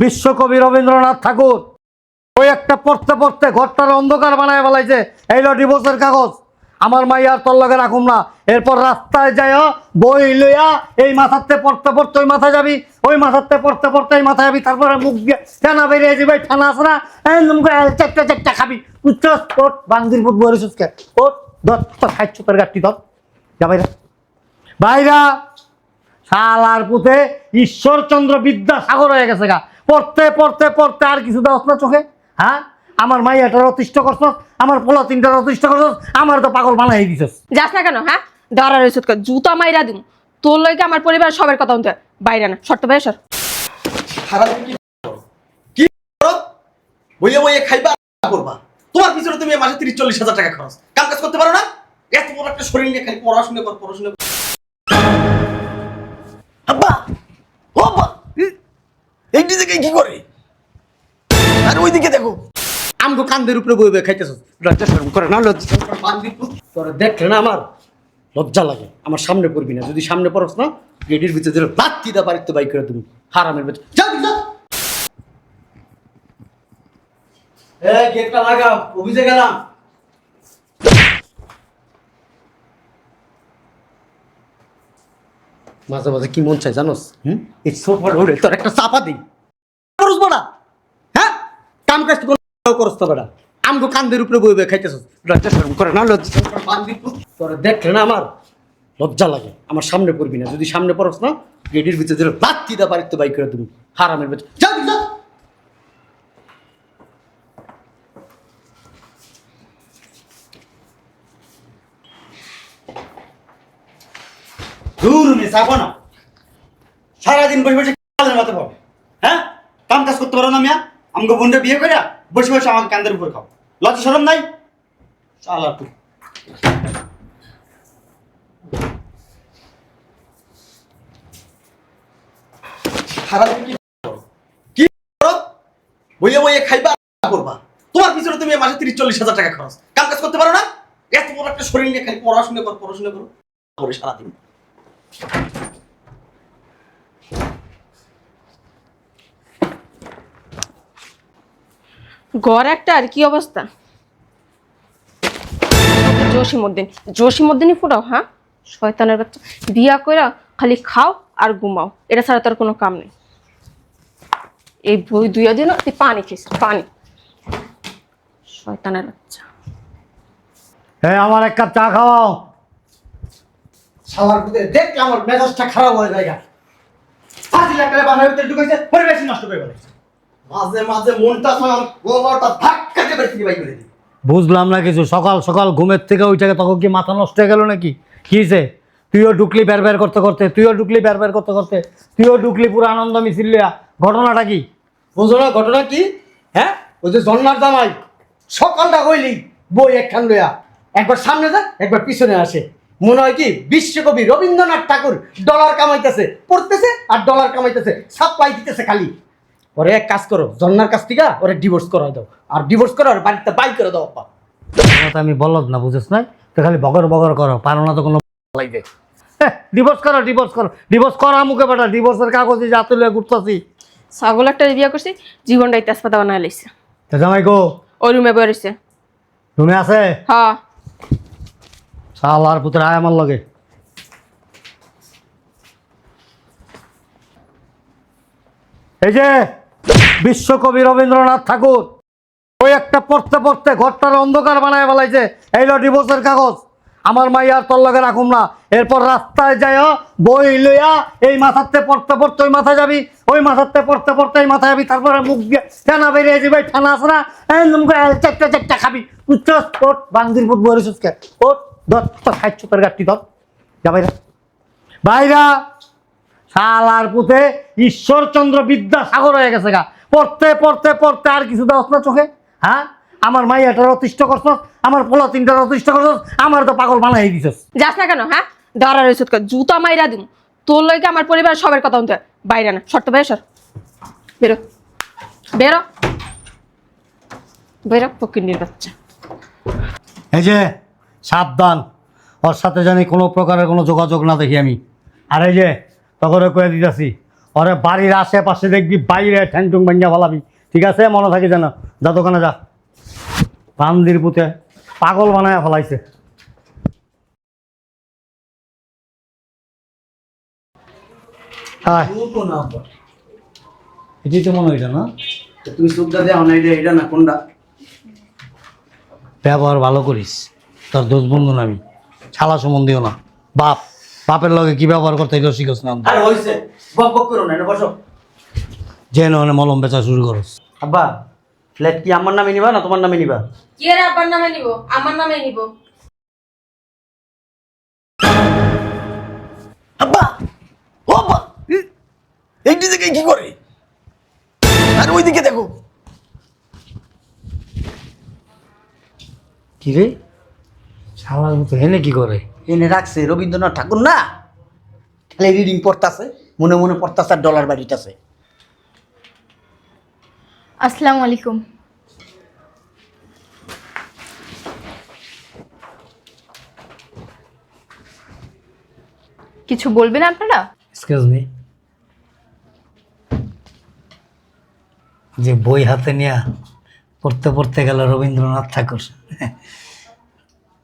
বিশ্বকবি রবীন্দ্রনাথ ঠাকুর। ওই একটা পড়তে পড়তে ঘরটার অন্ধকার বানায় ফেলাইছে। এইলো ডিভোর্সের কাগজ। আমার মাইয়ার তোর লগে রাখুম না। এরপর রাস্তায় যায় বই লইয়া এই মাথাতে পড়তে পড়তে ওই মাথা যাবি। ওই মাথাতে পড়তে পড়তে এই মাথা যাবি। তারপরে মুখ দিয়ে টানা বেরিয়ে যাবে। ঠানা আছে না? এই নমকে চারটা চারটা খাবি। উচ্চস ওট বান্দির পুত বরিসুসকে ওট ধর, তোর খাইছো, তোর গাঠটি ধর। যা বাইরা। বাইরা, শালার পুঁতে ঈশ্বরচন্দ্র বিদ্যাসাগর হয়ে গেছে গা। পড়তে পড়তে পড়তে আর কিছু দাও না চোখে হ্যাঁ? আমার মাইয়াটার অতিষ্ঠ করছস আমার পোলা তিনটার অতিষ্ঠ করছস আমার তো পাগল বানাই দিছস। যাস না কেন হ্যাঁ? ওষুধ কর জুতা মাইরা দিম। তোর লইকে আমার পরিবার সবার কথা শুনতে বাইরে না শর্ত বাইরে সর। খারাপ কি করো? কি করো? বইয়ে বইয়ে খাইবা করবা। তোমার পিছনে তুমি মাসে তিরিশ চল্লিশ হাজার টাকা খরচ। কাম কাজ করতে পারো না? এত বড় একটা শরীর নিয়ে খালি পড়াশোনা কর পড়াশোনা এইটি থেকে কি করে? আর ওইদিকে দেখো। আমগো কান্দের উপরে বই বই খাইতেছ লজ্জা শরম করে না লজ্জা শরম করে। তোরা দেখলে না আমার লজ্জা লাগে আমার সামনে পড়বি না। যদি সামনে পড়স না গেটের ভিতরে দিলে লাত্তি দা বাড়িতে বাইক করে তুমি হারামের বেচ যাও যাও এ গেটটা লাগাও অভিজে গেলাম। মাঝে মাঝে কি মন চাই জানোস? হুম? এই সোফার ওরে তোর একটা চাপা দিই। করস বড়া হ্যাঁ? কাম কাজ তো কোনো করস তো বেটা। আমগো কান্দের উপরে বই বই খাইতেছস। লজ্জা শরম করে না লজ্জা। তোরা দেখলে না আমার লজ্জা লাগে। আমার সামনে পড়বি না। যদি সামনে পড়স না গেটের ভিতরে দিলে বাদ দা বাড়িতে বাইক করে তুমি হারামের বেচ দূর না সারাদিন বসে বসে পাবে হ্যাঁ? কাম কাজ করতে পারো না মিয়া? আমাকে বোনটা বিয়ে করে বসে বসে আমাকে কান্দের উপর খাও। লজ্জা সরম নাই? চালা তুই কি বইয়ে বইয়ে খাইবা করবা। তোমার পিছনে তুমি মাসে তিরিশ, চল্লিশ হাজার টাকা খরচ। কাম কাজ করতে পারো না? এত বড় একটা শরীর নিয়ে খালি পড়াশোনা করো পড়াশোনা করো সারাদিন? ঘর একটা আর কি অবস্থা? জসিমুদ্দিন জসিমুদ্দিনই ফুটাও হ্যাঁ? শয়তানের বাচ্চা। বিয়া কইরা খালি খাও আর ঘুমাও, এটা ছাড়া তোর কোনো কাম নেই। এই বই দুইয়া দিন তুই পানি খেস পানি। শয়তানের বাচ্চা। হ্যাঁ আমার এক কাপ চা খাওয়াও। শালার পুতে দেখলে আমার মেজাজটা খারাপ হয়ে যায় পাঁচ লাখ বাসার ভিতরে ঢুকেছে পরিবেশ নষ্ট করে ফেলেছে। মাঝে মাঝে মনটা আমার গোবরটা ধাক্কা দিয়ে বের বাই করে দিই। বুঝলাম না কিছু সকাল সকাল ঘুমের থেকে ওইটাকে তখন কি মাথা নষ্ট হয়ে গেল নাকি? কি হয়েছে তুইও ঢুকলি বের বের করতে করতে তুইও ঢুকলি বের বের করতে করতে তুইও ঢুকলি পুরো আনন্দ মিছিল লিয়া ঘটনাটা কি? বুঝো না ঘটনা কি? হ্যাঁ? ওই যে জন্মার জামাই সকালটা হইলি বই একখান লইয়া একবার সামনে যা একবার পিছনে আসে। মনে হয় কি বিশ্বকবি রবীন্দ্রনাথ ঠাকুর ডলার কামাইতেছে পড়তেছে আর ডলার কামাইতেছে সাপ্লাই দিতেছে খালি। ওরে এক কাজ করো জন্নার কাছ থেকে ওরে ডিভোর্স করাই দাও। আর ডিভোর্স করো ওর বাড়িতে বাই করে দাও আপা। আমি বলদ না বুঝেছ না তো খালি বগর বগর করো পারো না তো কোনো লাগবে ডিভোর্স করো ডিভোর্স করো। ডিভোর্স করা মুখে বেটা ডিভোর্সের কাগজে যা তুলে ঘুরতেছি। ছাগল একটা বিয়া করছি জীবনটাই তেজপাতা বানায় লাইছে। তো জামাই গো। ওই রুমে রয়েছে তুমি আছে? হ্যাঁ। শালার পুত্র আয় আমার লগে। এই যে বিশ্বকবি রবীন্দ্রনাথ ঠাকুর, ওই একটা পড়তে পড়তে ঘরটার অন্ধকার বানায় ফেলাইছে। এইলো ডিভোর্সের কাগজ। আমার মাইয়ার তোর লগে রাখুম না। এরপর রাস্তায় যায় বই লইয়া এই মাথাতে পড়তে পড়তে ওই মাথা যাবি। ওই মাথাতে পড়তে পড়তে এই মাথা যাবি। তারপরে মুখ দিয়ে টানা বেরিয়ে যাবে। ঠানা আছে না? এই চারটা চারটা খাবি। উচ্চ ওট বান্দির পুত বরিসুসকে ওট ধর তোর গাঠটি ধর। যা বাইরা। বাইরা শালার পুঁতে ঈশ্বরচন্দ্র বিদ্যাসাগর হয়ে গেছে গা। পড়তে পড়তে পড়তে আর কিছু দাও না চোখে? হ্যাঁ? আমার মাইয়াটার অতিষ্ঠ করছস আমার পোলা তিনটার অতিষ্ঠ করছস আমার তো পাগল বানাই দিছস। যাস না কেন হ্যাঁ? ওষুধ কর জুতা মাইরা দিম। তোর লইকে আমার পরিবার সবার কথা শুনতে। বাইরে না শর্ত বাইরে সর। বেরো। বেরো। বেরো ফকিন্নির বাচ্চা। এই যে সাবধান। ওর সাথে জানি কোনো প্রকারের কোনো যোগাযোগ না দেখি আমি। আর এই যে তখন কয়ে দিতেছি ওরে বাড়ির আশেপাশে দেখবি বাইরে ঠ্যাংটুং ভাঙ্গা ফেলাবি। ঠিক আছে? মনে থাকি যেন। যা দোকানে যা। বান্দির পুঁতে পাগল বানায় ফেলাইছে। এটাই তো মনে হইটা না? তুমি চোখটা দেওয়া না এটা এটা না কোনটা? ব্যবহার ভালো করিস। তোর দোষ বন্ধু না আমি। ছালা সম্বন্ধীও না। বাপ বাপের লগে কি ব্যবহার করতে এগুলো শিখস না। আরে হয়েছে বক বক করো না এটা বসো। যে নয় মলম বেচা শুরু করস। আব্বা ফ্ল্যাট কি আমার নামে নিবা না তোমার নামে নিবা? কি এর আব্বার নামে নিব? আমার নামে নিব। আব্বা ও আব্বা এইটি থেকে কি করে? আর ওইদিকে দেখো। কি রে? শালার মতো হেনে কি করে? এনে রাখছে রবীন্দ্রনাথ ঠাকুর না? খালি রিডিং পড়তাছে মনে মনে পড়তাছে আর ডলার বাড়িটাছে আসসালামু আলাইকুম। কিছু বলবেন আপনারা? এক্সকিউজ মি যে বই হাতে নিয়ে পড়তে পড়তে গেল রবীন্দ্রনাথ ঠাকুর।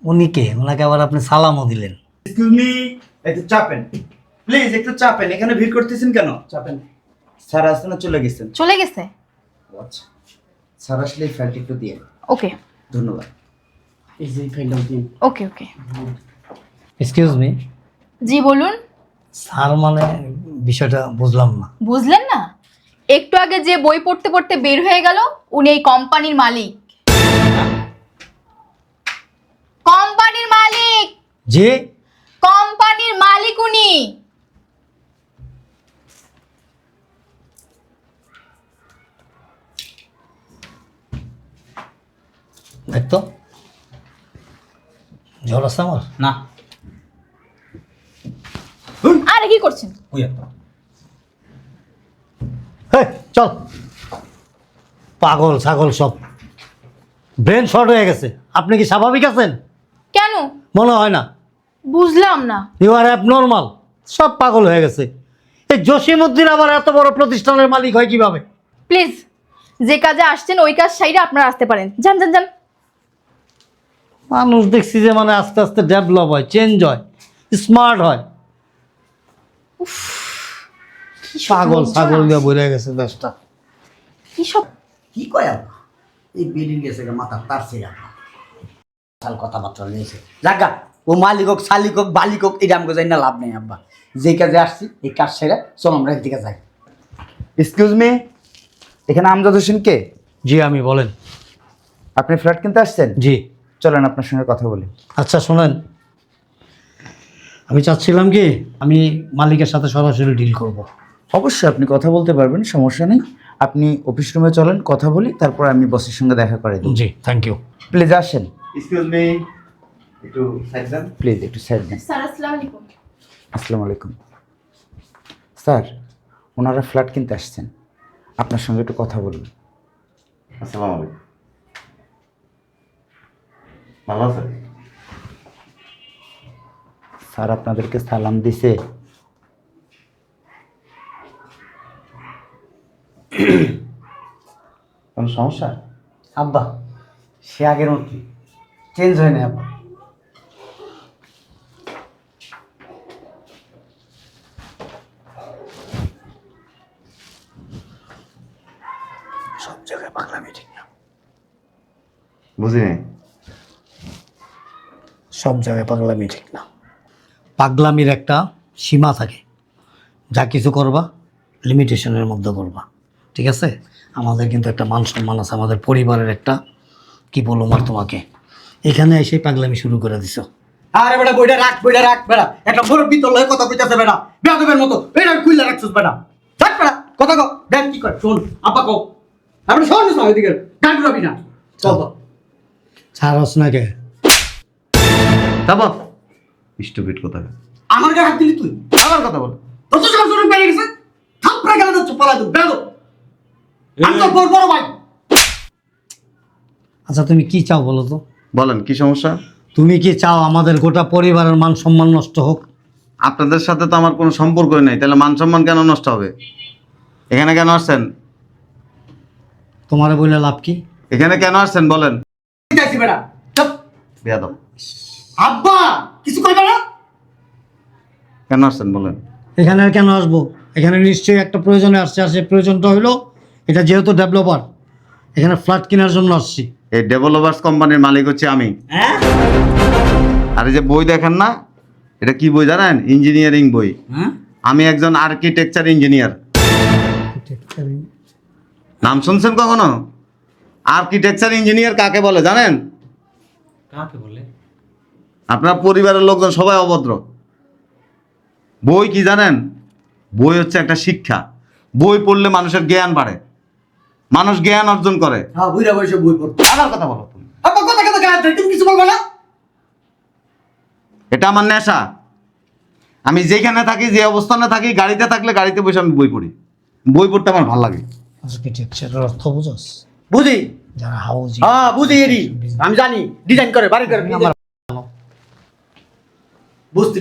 উনি কে? ওনাকে আবার আপনি সালামও দিলেন। এক্সকিউজ মি একটু চাপেন। প্লিজ একটু চাপেন। এখানে ভিড় করতেছেন কেন? চাপেন। স্যার আসতে না চলে গেছেন? চলে গেছে। আচ্ছা। স্যার আসলে এই ফাইলটা একটু দিয়ে ওকে। ধন্যবাদ। এই যে ফাইলটা দিন। ওকে ওকে। এক্সকিউজ মি জি বলুন। স্যার মানে বিষয়টা বুঝলাম না। বুঝলেন না? একটু আগে যে বই পড়তে পড়তে বের হয়ে গেল উনি এই কোম্পানির মালিক। যে কোম্পানির মালিক উনি। দেখতো জ্বর আছে আমার? না। আরে কি করছেন? ওই একটা। হেই, চল। পাগল ছাগল সব। ব্রেন শর্ট হয়ে গেছে। আপনি কি স্বাভাবিক আছেন? কেন? মনে হয় না? বুঝলাম না। ইউ আর অ্যাবনর্মাল সব পাগল হয়ে গেছে। এই জসিমুদ্দিন আবার এত বড় প্রতিষ্ঠানের মালিক হয় কীভাবে? প্লিজ যে কাজে আসছেন ওই কাজ সাইডে আপনারা আসতে পারেন। যান যান যান। মানুষ দেখছি যে মানে আস্তে আস্তে ডেভেলপ হয় চেঞ্জ হয় স্মার্ট হয়। পাগল ছাগল দিয়ে বইরে গেছে দেশটা। কি সব কি কয় এই বিল্ডিং গেছে গা মাথা তার সে সাল কথাবার্তা রয়েছে। জাগা ও মালিক হোক শালিক হোক বালিক হোক এটা আমাকে যাই না লাভ নেই আব্বা। যে কাজে আসছি এই কাজ সেরা চল আমরা এদিকে যাই। এক্সকিউজ মি এখানে আমজাদ হোসেন কে? জি আমি বলেন। আপনি ফ্ল্যাট কিনতে আসছেন? জি। চলেন আপনার সঙ্গে কথা বলি। আচ্ছা শোনেন। আমি চাচ্ছিলাম কি আমি মালিকের সাথে সরাসরি ডিল করব। অবশ্যই আপনি কথা বলতে পারবেন সমস্যা নেই। আপনি অফিস রুমে চলেন কথা বলি তারপর আমি বসের সঙ্গে দেখা করে দিই। জি থ্যাংক ইউ প্লিজ আসেন। এক্সকিউজ মি একটু সাইড দেন। প্লিজ একটু সাইড দেন। স্যার আসসালামু আলাইকুম। আসসালামু আলাইকুম। স্যার ওনারা ফ্ল্যাট কিনতে আসছেন। আপনার সঙ্গে একটু কথা বলুন। আসসালামু আলাইকুম। ভালো আছেন? স্যার আপনাদেরকে সালাম দিছে। কোনো সমস্যা? আব্বা সে আগের মতো। চেঞ্জ হয় না সব জায়গায় পাগলামি ঠিক না। বুঝিনি সব জায়গায় পাগলামি ঠিক না। পাগলামির একটা সীমা থাকে। যা কিছু করবা লিমিটেশনের মধ্যে করবা ঠিক আছে? আমাদের কিন্তু একটা মান সম্মান আছে আমাদের পরিবারের একটা কি বলব আর তোমাকে? এখানে এসে পাগলামি শুরু করে দিছো। আরে বেটা বইটা রাখ বইটা রাখ বেটা। একটা বড় পিতল হয়ে কথা কইতাছে বেটা। বেয়াদবের মতো। এটা খুইলা রাখছিস বেটা। রাখ বেটা। কথা কও। দেখ কি কর শোন আপা কও। আপনি শোন না ওইদিকে গান গুলাবি না। চল তো। ছাড়স না কে? তারপর স্টুপিড কোথায়? আমার গায়ে হাত দিলি তুই? আমার কথা বল। তোর তো সব শুরু পেয়ে গেছে। থাপড়া গেলে তো চুপ পালা দেব আমি তোর বড় বড় ভাই। আচ্ছা তুমি কি চাও বলো তো? বলেন কি সমস্যা? তুমি কি চাও আমাদের গোটা পরিবারের মান সম্মান নষ্ট হোক? আপনাদের সাথে তো আমার কোনো সম্পর্কই নাই তাহলে মান সম্মান কেন নষ্ট হবে? এখানে কেন আসছেন? তোমারে বললে লাভ কি? এখানে কেন আসছেন বলেন। যাইছি বেটা চুপ। বেয়াদব। আব্বা কিছু কইবে না? কেন আসছেন বলেন। এখানে আর কেন আসব? এখানে নিশ্চয়ই একটা প্রয়োজনে আসছে আর সেই প্রয়োজনটা হলো এটা যেহেতু ডেভেলপার এখানে ফ্ল্যাট কেনার জন্য আসছি। এই ডেভেলপার্স কোম্পানির মালিক হচ্ছে আমি। হ্যাঁ? আর এই যে বই দেখেন না এটা কি বই জানেন? ইঞ্জিনিয়ারিং বই। হ্যাঁ? আমি একজন আর্কিটেকচার ইঞ্জিনিয়ার নাম শুনছেন কখনো? আর্কিটেকচার ইঞ্জিনিয়ার কাকে বলে জানেন? কাকে বলে? আপনার পরিবারের লোকজন সবাই অভদ্র। বই কি জানেন? বই হচ্ছে একটা শিক্ষা। বই পড়লে মানুষের জ্ঞান বাড়ে। মানুষ জ্ঞান অর্জন করে। হ্যাঁ বুইরা বসে বই পড়তো। আমার কথা বলো তুমি। আব্বা কথা কথা গায়ে তুমি কিছু বলবে না? এটা আমার নেশা। আমি যেখানে থাকি যে অবস্থানে থাকি গাড়িতে থাকলে গাড়িতে বসে আমি বই পড়ি। বই পড়তে আমার ভালো লাগে। আর্কিটেকচারের অর্থ বুঝোস? বুঝি? যারা হাউজিং। হ্যাঁ বুঝি এরি আমি জানি ডিজাইন করে বাড়ি করে আমার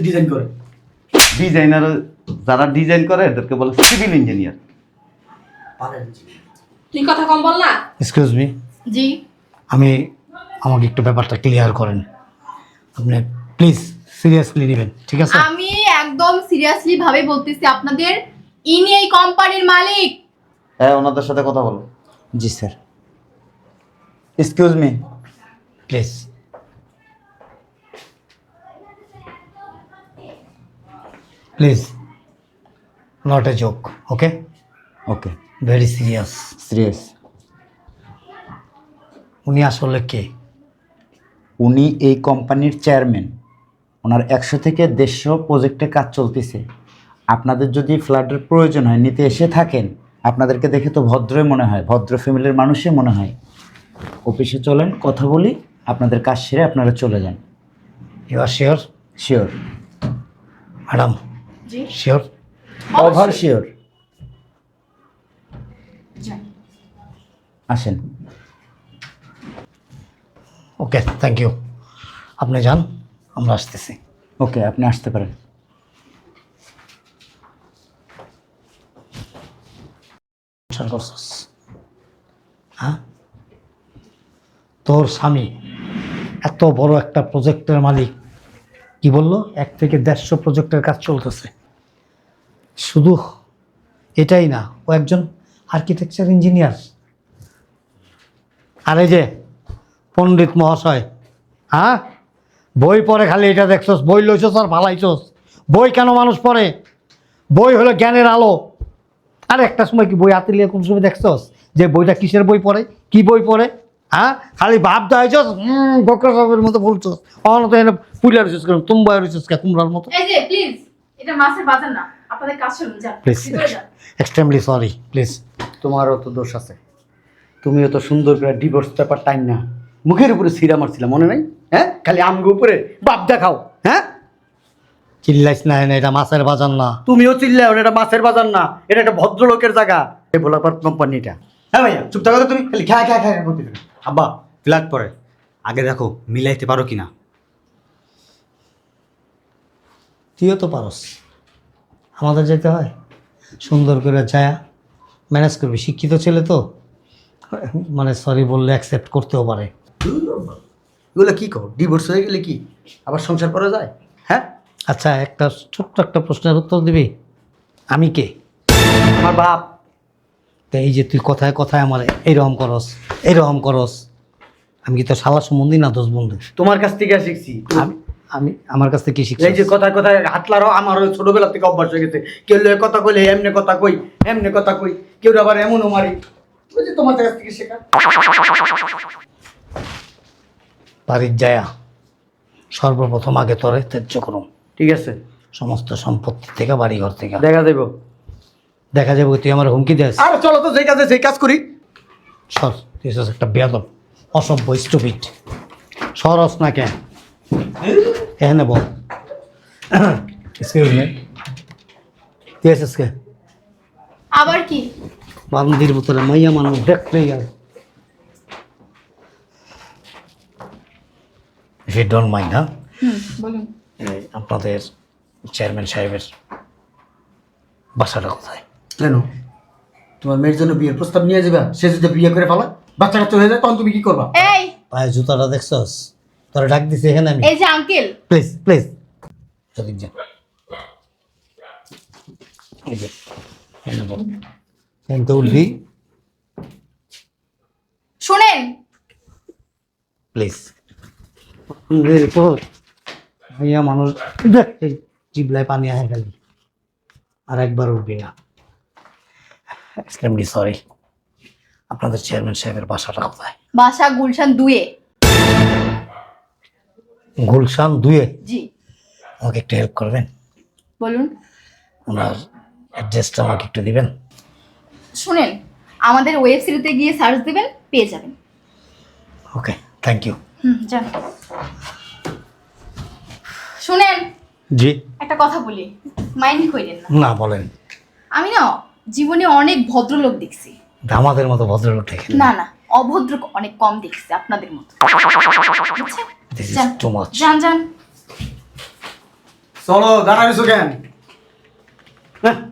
ডিজাইন করে। ডিজাইনার যারা ডিজাইন করে এদেরকে বলে সিভিল ইঞ্জিনিয়ার তুই কথা কম বল না। এক্সকিউজ মি জি। আমি আমাকে একটু ব্যাপারটা ক্লিয়ার করেন। আপনি প্লিজ সিরিয়াসলি নেবেন ঠিক আছে? আমি একদম সিরিয়াসলি ভাবে বলতেছি আপনাদের ইনি এই কোম্পানির মালিক। হ্যাঁ ওনাদের সাথে কথা বলো। জি sir excuse me please please not a joke okay okay very serious serious উনি আসলে কে? উনি এই কোম্পানির চেয়ারম্যান ওনার একশো থেকে দেড়শো প্রজেক্টে কাজ চলতেছে। আপনাদের যদি ফ্ল্যাটের প্রয়োজন হয় নিতে এসে থাকেন আপনাদেরকে দেখে তো ভদ্রই মনে হয় ভদ্র ফ্যামিলির মানুষই মনে হয়। অফিসে চলেন কথা বলি আপনাদের কাজ সেরে আপনারা চলে যান। You are sure sure madam sure over sure আসেন। ওকে থ্যাংক ইউ আপনি যান আমরা আসতেছি। ওকে আপনি আসতে পারেন। করছস? হ্যাঁ? তোর স্বামী এত বড় একটা প্রজেক্টের মালিক কি বলল? এক থেকে দেড়শো প্রজেক্টের কাজ চলতেছে। শুধু এটাই না ও একজন আর্কিটেকচার ইঞ্জিনিয়ার আর এই যে পণ্ডিত মহাশয় হ্যাঁ? বই পড়ে খালি এটা দেখছস বই লইছস আর ভালাইছস বই কেন মানুষ পড়ে? বই হলো জ্ঞানের আলো। আর একটা সময় কি বই হাতে নিয়ে কোন সময় দেখছস? যে বইটা কিসের বই পড়ে? কি বই পড়ে? হ্যাঁ? খালি ভাব দেওয়াইছস বকরা সাহেবের মতো বলছস। অন তো এনে পুইলা রইছস কেন? তুম্বা রইছস কে কুমড়ার মতো। এই যে প্লিজ এটা মাছের বাজার না আপনাদের কাজ শুনুন যান প্লিজ এক্সট্রিমলি সরি প্লিজ তোমারও তো দোষ আছে। তুমিও তো সুন্দর করে ডিভোর্স পেপার টাইম না। মুখের উপরে সিরা মারছিলাম মনে নাই? হ্যাঁ? খালি আমগো উপরে বাপ দেখাও হ্যাঁ? চিল্লাইস না এটা মাছের বাজার না। তুমিও চিল্লাও এটা মাছের বাজার না এটা একটা ভদ্রলোকের জায়গা। এই ভোলাপার কোম্পানিটা হ্যাঁ ভাইয়া চুপ থাকো তুমি খালি খা খা খা খা করতে থাকো। আব্বা ফ্ল্যাট পরে। আগে দেখো মিলাইতে পারো কিনা। তুইও তো পারস। আমাদের যেতে হয়। সুন্দর করে ছায়া ম্যানেজ করবি। শিক্ষিত ছেলে তো। মানে সরি বললে অ্যাকসেপ্ট করতেও পারে। এগুলো কি কর? ডিভোর্স হয়ে গেলে কি? আবার সংসার করা যায়? হ্যাঁ? আচ্ছা একটা ছোট্ট একটা প্রশ্নের উত্তর দিবি? আমি কে? আমার বাপ। তো এই যে তুই কথায় কথায় আমার এইরকম করস এইরকম করস। আমি কি তো শালা সম্বন্ধী না দোষ বন্ধু? তোমার কাছ থেকে শিখছি। আমি আমি আমার কাছ থেকে কি শিখছি এই যে কথায় কথায় হাতলারও আমার ওই ছোটবেলা থেকে অভ্যাস হয়ে গেছে। কেউ কথা কইলে এমনি কথা কই এমনি কথা কই। কেউ আবার এমনও মারি। ওই যে তোমার কাছ থেকে শেখা। বাড়ির যায়া সর্বপ্রথম আগে তরে ত্যায্য করুম। ঠিক আছে। সমস্ত সম্পত্তি থেকে বাড়িঘর থেকে। দেখা দেবো দেখা যাবে তুই আমার হুমকি দেস আর চলো তো যে কাজে সেই কাজ করি। সর তুই হচ্ছিস একটা বেদব অসভ্য স্টুপিড সরস না কেন? এখানে বল এক্সকিউজ মি তুই এসেছিস কে আবার কি? বান্দির ভিতরে মাইয়া মানুষ দেখলেই আর ইউ ডোন্ট মাইন্ড হ্যাঁ বলুন। এই আপনাদের চেয়ারম্যান সাহেবের বাসাটা কোথায়? কেন? তোমার মেয়ের জন্য বিয়ের প্রস্তাব নিয়ে যাবে সে যদি বিয়ে করে ফেলা বাচ্চা কাচ্চা হয়ে যায় তখন তুমি কি করবা? এই! পায়ে জুতাটা দেখছস? তোরা ডাক দিছে এখানে আমি। এই যে আঙ্কেল প্লিজ প্লিজ যা এই যে, তো উঠবি শুনেন। প্লিজ ভাইয়া মানুষ দেখ এই জিবলায় পানি আহে খালি। আর একবার উঠবি না। এক্সট্রিমলি সরি আপনাদের চেয়ারম্যান সাহেবের বাসাটা কোথায়? বাসা গুলশান দুয়ে। গুলশান দুয়ে? জি। আমাকে একটু হেল্প করবেন? বলুন। ওনার অ্যাড্রেসটা আমাকে একটু দিবেন? শুনেন আমাদের ওয়েব ওয়েবসাইটে গিয়ে সার্চ দিবেন পেয়ে যাবেন। ওকে থ্যাংক ইউ হুম যান। শুনেন জি। একটা কথা বলি মাইন্ড কইলেন না। না বলেন। আমি না জীবনে অনেক ভদ্রলোক দেখছি। আমাদের মতো ভদ্রলোক দেখেন না। না অভদ্র অনেক কম দেখছি আপনাদের মতো। ইজ যান টু মাচ যান যান। চলো দাঁড়াইছো কেন? হ্যাঁ?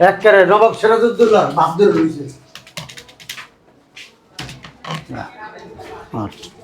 একেবারে নবাব সিরাজউদ্দৌলা বাপ ধরে রয়েছে আচ্ছা